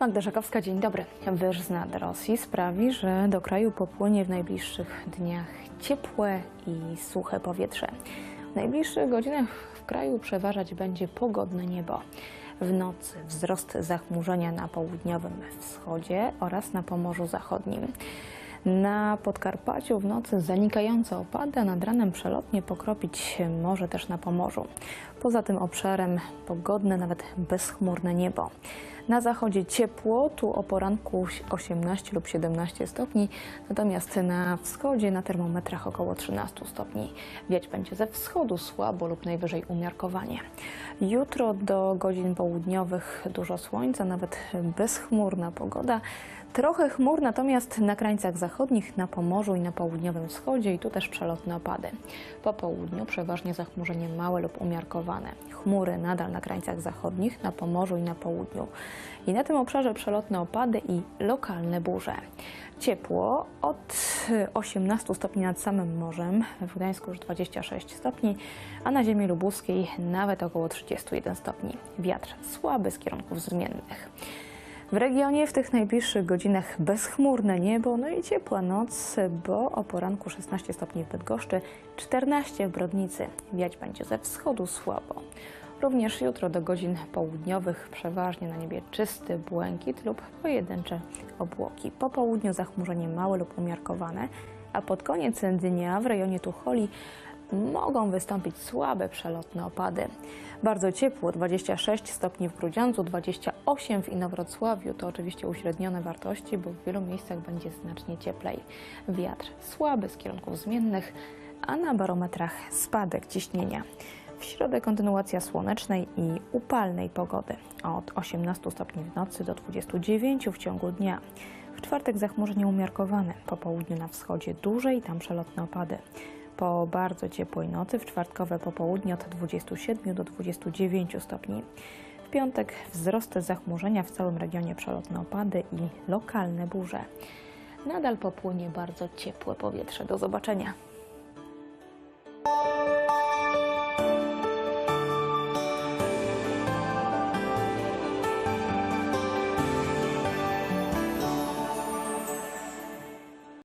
Magda Żakowska, dzień dobry. Wyż z nad Rosji sprawi, że do kraju popłynie w najbliższych dniach ciepłe i suche powietrze. W najbliższych godzinach w kraju przeważać będzie pogodne niebo. W nocy wzrost zachmurzenia na południowym wschodzie oraz na Pomorzu Zachodnim. Na Podkarpaciu w nocy zanikające opady, a nad ranem przelotnie pokropić może też na Pomorzu. Poza tym obszarem pogodne, nawet bezchmurne niebo. Na zachodzie ciepło, tu o poranku 18 lub 17 stopni, natomiast na wschodzie na termometrach około 13 stopni. Wiać będzie ze wschodu słabo lub najwyżej umiarkowanie. Jutro do godzin południowych dużo słońca, nawet bezchmurna pogoda. Trochę chmur, natomiast na krańcach zachodnich, na Pomorzu i na południowym wschodzie i tu też przelotne opady. Po południu przeważnie zachmurzenie małe lub umiarkowane. Chmury nadal na krańcach zachodnich, na Pomorzu i na południu. I na tym obszarze przelotne opady i lokalne burze. Ciepło od 18 stopni nad samym morzem, w Gdańsku już 26 stopni, a na ziemi lubuskiej nawet około 31 stopni. Wiatr słaby z kierunków zmiennych. W regionie w tych najbliższych godzinach bezchmurne niebo, no i ciepła noc, bo o poranku 16 stopni w Bydgoszczy, 14 w Brodnicy. Wiać będzie ze wschodu słabo. Również jutro do godzin południowych przeważnie na niebie czysty błękit lub pojedyncze obłoki. Po południu zachmurzenie małe lub umiarkowane, a pod koniec dnia w rejonie Tucholi mogą wystąpić słabe przelotne opady. Bardzo ciepło, 26 stopni w Grudziądzu, 28 w Inowrocławiu. To oczywiście uśrednione wartości, bo w wielu miejscach będzie znacznie cieplej. Wiatr słaby z kierunków zmiennych, a na barometrach spadek ciśnienia. W środę kontynuacja słonecznej i upalnej pogody. Od 18 stopni w nocy do 29 w ciągu dnia. W czwartek zachmurzenie umiarkowane. Po południu na wschodzie duże i tam przelotne opady. Po bardzo ciepłej nocy w czwartkowe popołudnie od 27 do 29 stopni. W piątek wzrost zachmurzenia w całym regionie przelotne opady i lokalne burze. Nadal popłynie bardzo ciepłe powietrze. Do zobaczenia.